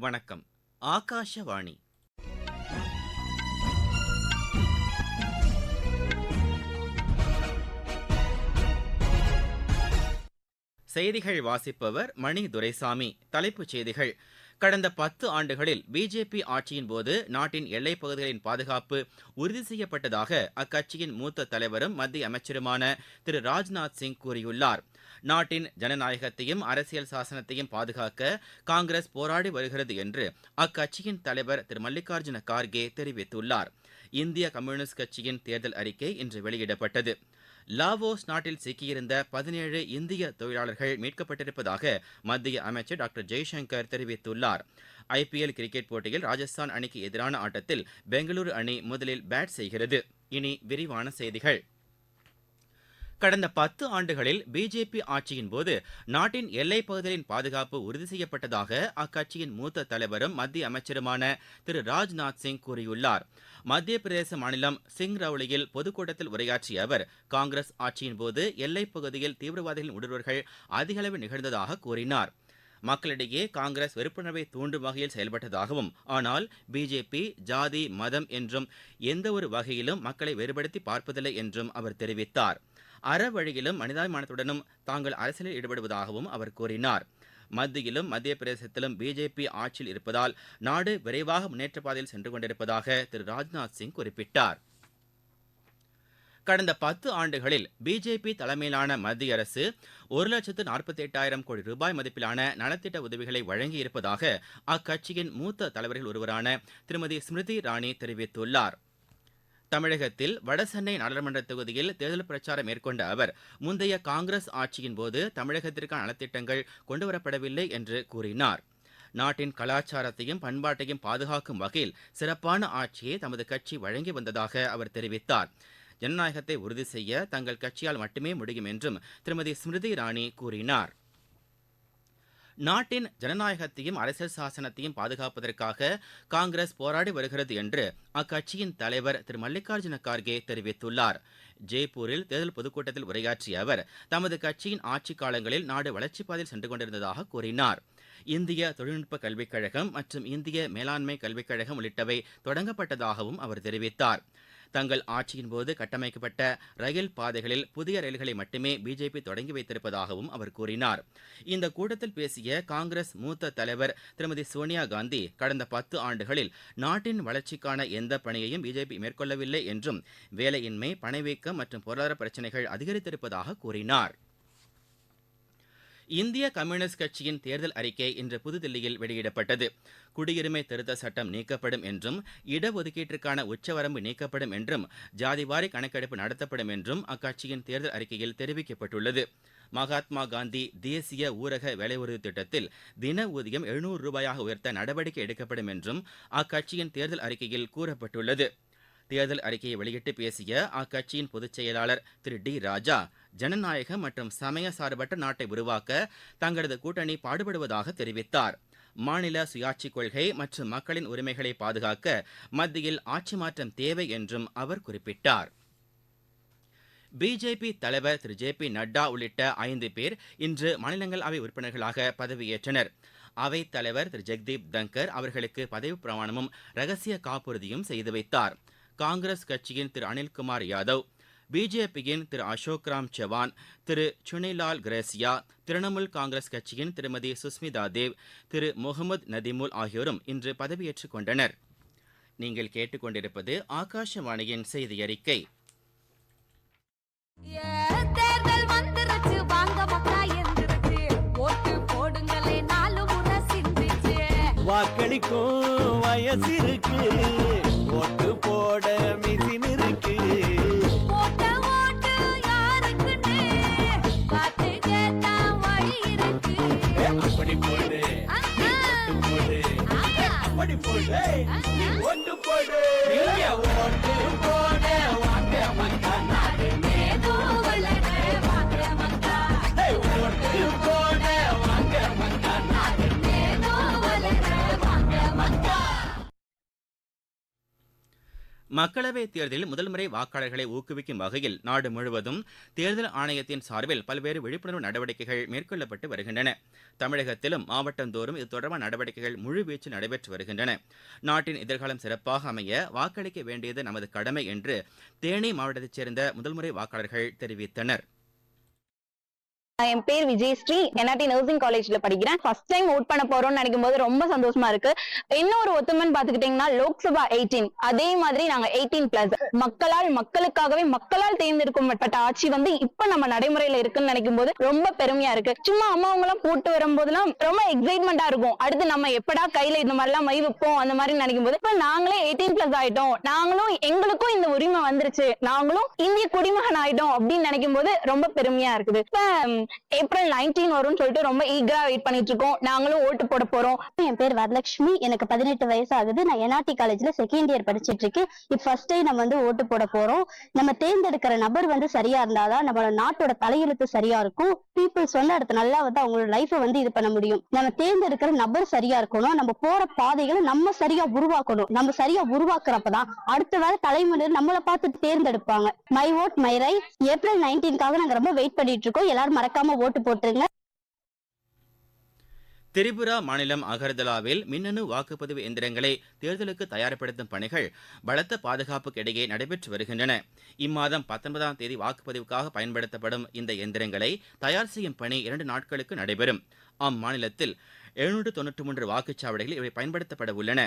வணக்கம். ஆகாஷவாணி. செய்திகள் வாசிப்பவர் மணி துரைசாமி. தலைப்புச் செய்திகள். கடந்த பத்து ஆண்டுகளில் பிஜேபி ஆட்சியின் போது நாட்டின் எல்லைப் பகுதிகளின் பாதுகாப்பு உறுதி செய்யப்பட்டதாக அக்கட்சியின் மூத்த தலைவரும் மத்திய அமைச்சருமான திரு ராஜ்நாத் சிங் கூறியுள்ளார். நாட்டின் ஜனநாயகத்தையும் அரசியல் சாசனத்தையும் பாதுகாக்க காங்கிரஸ் போராடி வருகிறது என்று அக்கட்சியின் தலைவர் திரு மல்லிகார்ஜுன கார்கே தெரிவித்துள்ளார். இந்திய கம்யூனிஸ்ட் கட்சியின் தேர்தல் அறிக்கை இன்று வெளியிடப்பட்டது. லாவோஸ் நாட்டில் சிக்கியிருந்த பதினேழு இந்திய தொழிலாளர்கள் மீட்கப்பட்டிருப்பதாக மத்திய அமைச்சர் டாக்டர் ஜெய்சங்கர் தெரிவித்துள்ளார். ஐபிஎல் கிரிக்கெட் போட்டியில் ராஜஸ்தான் அணிக்கு எதிரான ஆட்டத்தில் பெங்களூரு அணி முதலில் பேட் செய்கிறது. இனி விரிவான செய்திகள். கடந்த பத்து ஆண்டுகளில் பிஜேபி ஆட்சியின் போது நாட்டின் எல்லைப் பகுதிகளின் பாதுகாப்பு உறுதி செய்யப்பட்டதாக அக்கட்சியின் மூத்த தலைவரும் மத்திய அமைச்சருமான திரு ராஜ்நாத் சிங் கூறியுள்ளார். மத்திய பிரதேச மாநிலம் சிங்ரவுலியில் பொதுக்கூட்டத்தில் உரையாற்றிய அவர் காங்கிரஸ் ஆட்சியின் போது எல்லைப் பகுதியில் தீவிரவாதிகளின் ஊடுருவல்கள் அதிகளவில் நிகழ்ந்ததாக கூறினார். மக்களிடையே காங்கிரஸ் வெறுப்புணர்வை தூண்டும் வகையில் செயல்பட்டதாகவும் ஆனால் பிஜேபி ஜாதி மதம் என்றும் எந்த ஒரு வகையிலும் மக்களை வேறுபடுத்தி பார்ப்பதில்லை என்றும் அவர் தெரிவித்தார். அறவழியிலும் மனிதாபிமானத்துடனும் தாங்கள் அரசியலில் ஈடுபடுவதாகவும் அவர் கூறினார். மத்தியிலும் மத்திய பிரதேசத்திலும் பிஜேபி ஆட்சியில் இருப்பதால் நாடு விரைவாக முன்னேற்ற பாதையில் சென்று கொண்டிருப்பதாக திரு ராஜ்நாத் சிங் குறிப்பிட்டார். கடந்த பத்து ஆண்டுகளில் பிஜேபி தலைமையிலான மத்திய அரசு ஒரு லட்சத்து நாற்பத்தி எட்டாயிரம் கோடி ரூபாய் மதிப்பிலான நலத்திட்ட உதவிகளை வழங்கியிருப்பதாக அக்கட்சியின் மூத்த தலைவர்கள் ஒருவரான திருமதி ஸ்மிருதி இரானி தெரிவித்துள்ளார். தமிழகத்தில் வடசென்னை நாடாளுமன்ற தொகுதியில் தேர்தல் பிரச்சாரம் மேற்கொண்ட அவர் முந்தைய காங்கிரஸ் ஆட்சியின் போது தமிழகத்திற்கான நலத்திட்டங்கள் கொண்டுவரப்படவில்லை என்று கூறினார். நாட்டின் கலாச்சாரத்தையும் பண்பாட்டையும் பாதுகாக்கும் வகையில் சிறப்பான ஆட்சியை தமது கட்சி வழங்கி வந்ததாக அவர் தெரிவித்தார். ஜனநாயகத்தை உறுதி செய்ய தங்கள் கட்சியால் மட்டுமே முடியும் என்றும் திருமதி ஸ்மிருதி இரானி கூறினார். நாட்டின் ஜனநாயகத்தையும் அரசியல் சாசனத்தையும் பாதுகாப்பதற்காக காங்கிரஸ் போராடி வருகிறது என்று அக்கட்சியின் தலைவர் திரு. மல்லிகார்ஜுன கார்கே தெரிவித்துள்ளார். ஜெய்ப்பூரில் தேர்தல் பொதுக்கூட்டத்தில் உரையாற்றிய அவர் தமது கட்சியின் ஆட்சிக் காலங்களில் நாடு வளர்ச்சிப் பாதையில் சென்று கொண்டிருந்ததாக கூறினார். இந்திய தொழில்நுட்ப கல்விக் கழகம் மற்றும் இந்திய மேலாண்மை கல்விக் கழகம் உள்ளிட்டவை தொடங்கப்பட்டதாகவும் அவர் தெரிவித்தார். தங்கள் ஆட்சியின் போது கட்டமைக்கப்பட்ட ரயில் பாதைகளில் புதிய ரயில்களை மட்டுமே பிஜேபி தொடங்கி வைத்திருப்பதாகவும் அவர் கூறினார். இந்த கூட்டத்தில் பேசிய காங்கிரஸ் மூத்த தலைவர் திருமதி சோனியா காந்தி கடந்த பத்து ஆண்டுகளில் நாட்டின் வளர்ச்சிக்கான எந்த பணியையும் பிஜேபி மேற்கொள்ளவில்லை என்றும் வேலையின்மை பணவீக்கம் மற்றும் பொருளாதார பிரச்சினைகள் அதிகரித்திருப்பதாக கூறினார். இந்திய கம்யூனிஸ்ட் கட்சியின் தேர்தல் அறிக்கை இன்று புதுதில்லியில் வெளியிடப்பட்டது. குடியுரிமை திருத்த சட்டம் நீக்கப்படும் என்றும் இடஒதுக்கீட்டிற்கான உச்சவரம்பு நீக்கப்படும் என்றும் ஜாதிவாரி கணக்கெடுப்பு நடத்தப்படும் என்றும் அக்கட்சியின் தேர்தல் அறிக்கையில் தெரிவிக்கப்பட்டுள்ளது. மகாத்மா காந்தி தேசிய ஊரக வேலை உறுதி திட்டத்தில் தின ஊதியம் எழுநூறு ரூபாயாக உயர்த்த நடவடிக்கை எடுக்கப்படும் என்றும் அக்கட்சியின் தேர்தல் அறிக்கையில் கூறப்பட்டுள்ளது. தேர்தல் அறிக்கையை வெளியிட்டு பேசிய அக்கட்சியின் பொதுச் செயலாளர் திரு. டி. ராஜா ஜனநாயக மற்றும் சமய சார்பற்ற நாட்டை உருவாக்க தங்களது கூட்டணி பாடுபடுவதாக தெரிவித்தார். மாநில சுயாட்சி கொள்கை மற்றும் மக்களின் உரிமைகளை பாதுகாக்க மத்தியில் ஆட்சி மாற்றம் தேவை என்றும் அவர் குறிப்பிட்டார். பிஜேபி தலைவர் திரு ஜே பி நட்டா உள்ளிட்ட ஐந்து பேர் இன்று மாநிலங்களவை உறுப்பினர்களாக பதவியேற்றனர். அவைத் தலைவர் திரு ஜெக்தீப் தங்கர் அவர்களுக்கு பதவி பிரமாணமும் ரகசிய காப்புறுதியும் செய்து வைத்தார். காங்கிரஸ் கட்சியின் திரு அனில்குமார் யாதவ் பிஜேபியின் திரு அசோக் ராம் சவான் திரு சுனிலால் கிரேசியா திரிணாமுல் காங்கிரஸ் கட்சியின் திருமதி சுஸ்மிதா தேவ் திரு முகமது நதிமுல் ஆகியோரும் இன்று பதவியேற்றுக் கொண்டனர். நீங்கள் கேட்டுக்கொண்டிருப்பது ஆகாஷவாணியின் செய்தி அறிக்கை தேர்தல் வந்துருச்சு வாங்க மக்கா எந்திருச்சு. ஓட்டு போடுங்களே நாலு முறை சிந்திச்சு. வாக்களிக்கும் வயசு இருக்கு ஓட்டு போட மிஷின் ఓటు పోడు ఓటు மக்களவைத் தேர்தலில் முதல் முறை வாக்காளர்களை ஊக்குவிக்கும் வகையில் நாடு முழுவதும் தேர்தல் ஆணையத்தின் சார்பில் பல்வேறு விழிப்புணர்வு நடவடிக்கைகள் மேற்கொள்ளப்பட்டு வருகின்றன. தமிழகத்திலும் மாவட்டந்தோறும் இது தொடர்பான நடவடிக்கைகள் முழுவீச்சில் நடைபெற்று வருகின்றன. நாட்டின் எதிர்காலம் சிறப்பாக அமைய வாக்களிக்க வேண்டியது நமது கடமை என்று தேனி மாவட்டத்தைச் சேர்ந்த முதல்முறை வாக்காளர்கள் தெரிவித்தனர். என் பேர் விஜயஸ்ரீ என்ஆர்டி நர்சிங் காலேஜ்ல படிக்கிறேன். ஃபர்ஸ்ட் டைம் ஓட் பண்ண போறோம்னு நினைக்கும் போது ரொம்ப சந்தோஷமா இருக்கு. இன்னொரு ஒத்துமைன்னு பாத்துக்கிட்டீங்கன்னா லோக்சபா எயிட்டீன் அதே மாதிரி நாங்க எயிட்டீன் பிளஸ் மக்களால் மக்களுக்காகவே மக்களால் தேர்ந்தெடுக்கப்பட்ட ஆட்சி வந்து இப்ப நம்ம நடைமுறையில இருக்குன்னு நினைக்கும் போது ரொம்ப பெருமையா இருக்கு. சும்மா அம்மா அவங்க எல்லாம் போட்டு வரும்போதெல்லாம் ரொம்ப எக்ஸைட்மெண்டா இருக்கும். அடுத்து நம்ம எப்படா கையில இந்த மாதிரி எல்லாம் மை வைப்போம் அந்த மாதிரி நினைக்கும் போது இப்ப நாங்களே எயிட்டீன் பிளஸ் ஆயிட்டோம். நாங்களும் எங்களுக்கும் இந்த உரிமை வந்துருச்சு. நாங்களும் இந்திய குடிமகன் ஆயிட்டோம் அப்படின்னு நினைக்கும் போது ரொம்ப பெருமையா இருக்குது. இப்ப ஏப்ரல் நைன்டீன் வரும்னு சொல்லிட்டு ரொம்ப ஈகரா வெயிட் பண்ணிட்டு இருக்கோம். நாங்களும் ஓட்டு போட போறோம். என் பேர் வரலட்சுமி. எனக்கு பதினெட்டு வயசு ஆகுது. நான் என்ஆர்டி காலேஜ்ல செகண்ட் இயர் படிச்சிட்டு இருக்கேன். இப்போ ஃபர்ஸ்ட் டே நம்ம வந்து ஓட்டு போட போறோம். நம்ம தேர்ந்தெடுக்கிற நபர் வந்து சரியா இருந்தாதான் நம்மளோட நாட்டோட தலையெழுத்து சரியா இருக்கும். பீப்புள் சொன்ன அடுத்த நல்லா வந்து அவங்களோட லைஃப வந்து இது பண்ண முடியும். நம்ம தேர்ந்தெடுக்கிற நபர் சரியா இருக்கணும். நம்ம போற பாதைகளை நம்ம சரியா உருவாக்கணும். நம்ம சரியா உருவாக்குறப்பதான் அடுத்த வேற தலைமுறையினர் நம்மளை பார்த்து தேர்ந்தெடுப்பாங்க. My vote my right April நைன்டீன்காக நாங்க ரொம்ப வெயிட் பண்ணிட்டு இருக்கோம். எல்லாரும் மறக்க மறக்காம ஓட்டு போட்டுருங்க. திரிபுரா மாநிலம் அகர்தலாவில் மின்னணு வாக்குப்பதிவு எந்திரங்களை தேர்தலுக்கு தயார்படுத்தும் பணிகள் பலத்த பாதுகாப்புக்கு இடையே நடைபெற்று வருகின்றன. இம்மாதம் பத்தொன்பதாம் தேதி வாக்குப்பதிவுக்காக பயன்படுத்தப்படும் இந்த எந்திரங்களை தயார் செய்யும் பணி இரண்டு நாட்களுக்கு நடைபெறும். அம்மாநிலத்தில் எழுநூற்று தொன்னூற்றி மூன்று வாக்குச்சாவடிகளில் இவை பயன்படுத்தப்பட உள்ளன.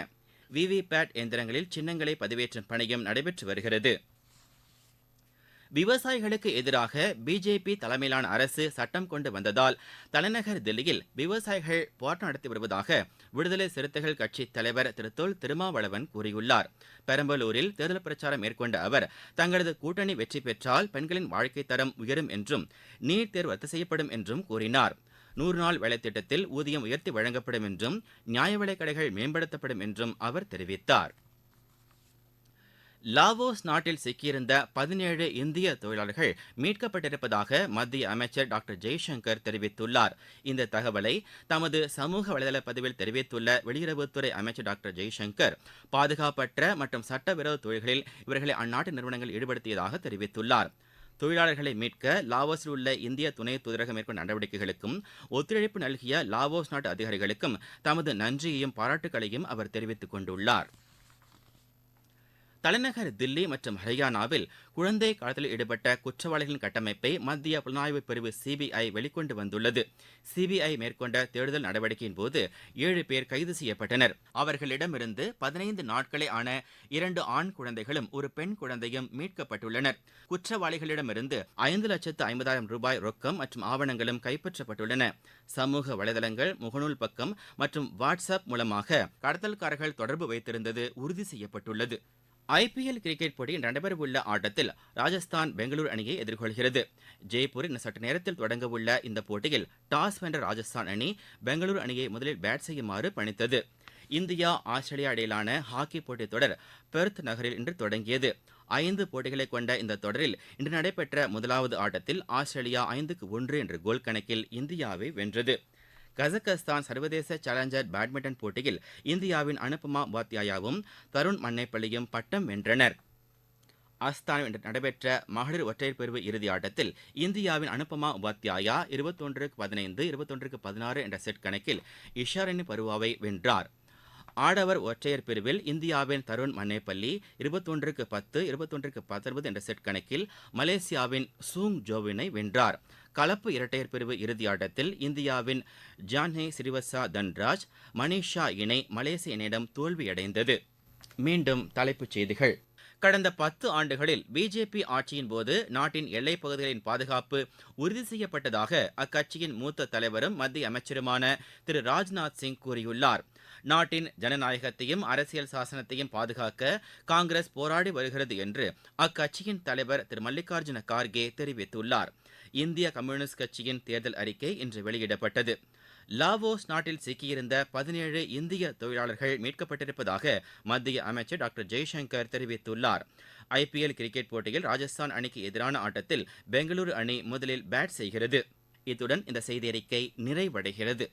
விவிபேட் எந்திரங்களில் சின்னங்களை பதிவேற்றும் பணியும் நடைபெற்று வருகிறது. விவசாயிகளுக்கு எதிராக பிஜேபி தலைமையிலான அரசு சட்டம் கொண்டு வந்ததால் தலைநகர் தில்லியில் விவசாயிகள் போராட்டம் நடத்தி வருவதாக விடுதலை சிறுத்தைகள் கட்சி தலைவர் திரு தொல் திருமாவளவன் கூறியுள்ளார். பெரம்பலூரில் தேர்தல் பிரச்சாரம் மேற்கொண்ட அவர் தங்களது கூட்டணி வெற்றி பெற்றால் பெண்களின் வாழ்க்கை தரம் உயரும் என்றும் நீட் தேர்வு ரத்து செய்யப்படும் என்றும் கூறினார். நூறு நாள் வேலைத்திட்டத்தில் ஊதியம் உயர்த்தி வழங்கப்படும் என்றும் நியாய விலைக்கடைகள் மேம்படுத்தப்படும் என்றும் அவர் தெரிவித்தார். லாவோஸ் நாட்டில் சிக்கியிருந்த பதினேழு இந்திய தொழிலாளர்கள் மீட்கப்பட்டிருப்பதாக மத்திய அமைச்சர் டாக்டர் ஜெய்சங்கர் தெரிவித்துள்ளார். இந்த தகவலை தமது சமூக வலைதள பதிவில் தெரிவித்துள்ள வெளியுறவுத்துறை அமைச்சர் டாக்டர் ஜெய்சங்கர் பாதுகாப்பற்ற மற்றும் சட்டவிரோத தொழில்களில் இவர்களை அந்நாட்டு நிறுவனங்கள் ஈடுபடுத்தியதாக தெரிவித்துள்ளார். தொழிலாளர்களை மீட்க லாவோஸில் உள்ள இந்திய துணை தூதரகம் மேற்கொண்ட நடவடிக்கைகளுக்கும் ஒத்துழைப்பு நல்கிய லாவோஸ் நாட்டு அதிகாரிகளுக்கும் தமது நன்றியையும் பாராட்டுகளையும் அவர் தெரிவித்துக் கொண்டுள்ளாா் தலைநகர் தில்லி மற்றும் ஹரியானாவில் குழந்தை கடத்தலில் ஈடுபட்ட குற்றவாளிகளின் கட்டமைப்பை மத்திய புலனாய்வு பிரிவு சிபிஐ வெளிக்கொண்டு வந்துள்ளது. சிபிஐ மேற்கொண்ட தேடுதல் நடவடிக்கையின் போது ஏழு பேர் கைது செய்யப்பட்டனர். அவர்களிடமிருந்து பதினைந்து நாட்களே ஆன இரண்டு ஆண் குழந்தைகளும் ஒரு பெண் குழந்தையும் மீட்கப்பட்டுள்ளனர். குற்றவாளிகளிடமிருந்து ஐந்து லட்சத்து ஐம்பதாயிரம் ரூபாய் ரொக்கம் மற்றும் ஆவணங்களும் கைப்பற்றப்பட்டுள்ளன. சமூக வலைதளங்கள் முகநூல் பக்கம் மற்றும் வாட்ஸ்அப் மூலமாக கடத்தல்காரர்கள் தொடர்பு வைத்திருந்தது உறுதி செய்யப்பட்டுள்ளது. ஐபிஎல் கிரிக்கெட் போட்டியில் நடைபெறவுள்ள ஆட்டத்தில் ராஜஸ்தான் பெங்களூரு அணியை எதிர்கொள்கிறது. ஜெய்ப்பூரில் இன்னும் சற்று நேரத்தில் தொடங்கவுள்ள இந்த போட்டியில் டாஸ் வென்ற ராஜஸ்தான் அணி பெங்களூரு அணியை முதலில் பேட் செய்யுமாறு பணித்தது. இந்தியா ஆஸ்திரேலியா இடையிலான ஹாக்கி போட்டித் தொடர் பெர்த் நகரில் இன்று தொடங்கியது. ஐந்து போட்டிகளை கொண்ட இந்த தொடரில் இன்று நடைபெற்ற முதலாவது ஆட்டத்தில் ஆஸ்திரேலியா ஐந்துக்கு ஒன்று என்ற கோல் கணக்கில் இந்தியாவை வென்றது. கஜகஸ்தான் சர்வதேச சேலஞ்சர் பேட்மிண்டன் போட்டியில் இந்தியாவின் அனுபமா உபாத்யாயாவும் தருண் மன்னைப்பள்ளியும் பட்டம் வென்றனர். அஸ்தானில் இன்று நடைபெற்ற மகளிர் ஒற்றையர் பிரிவு இறுதி ஆட்டத்தில் இந்தியாவின் அனுபமா உபாத்யாயா இருபத்தொன்றுக்கு பதினைந்து இருபத்தொன்றுக்கு பதினாறு என்ற செட் கணக்கில் இஷாரணி பருவாவை வென்றார். ஆடவர் ஒற்றையர் பிரிவில் இந்தியாவின் தருண் மன்னேப்பள்ளி இருபத்தொன்றுக்கு பத்து இருபத்தொன்றுக்கு பத்தொன்பது என்ற செட் கணக்கில் மலேசியாவின் சூங் ஜோவினை வென்றார். கலப்பு இரட்டையர் பிரிவு இறுதி ஆட்டத்தில் இந்தியாவின் ஜான்ஹே சிறிவசா தன்ராஜ் மனிஷா இணை மலேசிய இணையிடம் தோல்வியடைந்தது. மீண்டும் தலைப்புச் செய்திகள். கடந்த பத்து ஆண்டுகளில் பிஜேபி ஆட்சியின் போது நாட்டின் எல்லைப் பகுதிகளின் பாதுகாப்பு உறுதி செய்யப்பட்டதாக அக்கட்சியின் மூத்த தலைவரும் மத்திய அமைச்சருமான திரு ராஜ்நாத் சிங் கூறியுள்ளார். நாட்டின் ஜனநாயகத்தையும் அரசியல் சாசனத்தையும் பாதுகாக்க காங்கிரஸ் போராடி வருகிறது என்று அக்கட்சியின் தலைவர் திரு மல்லிகார்ஜுன கார்கே தெரிவித்துள்ளார். இந்திய கம்யூனிஸ்ட் கட்சியின் தேர்தல் அறிக்கை இன்று வெளியிடப்பட்டது. லாவோஸ் நாட்டில் சிக்கியிருந்த பதினேழு இந்திய தொழிலாளர்கள் மீட்கப்பட்டிருப்பதாக மத்திய அமைச்சர் டாக்டர் ஜெய்சங்கர் தெரிவித்துள்ளார். ஐபிஎல் கிரிக்கெட் போட்டியில் ராஜஸ்தான் அணிக்கு எதிரான ஆட்டத்தில் பெங்களூரு அணி முதலில் பேட் செய்கிறது. இத்துடன் இந்த செய்தியறிக்கை நிறைவடைகிறது.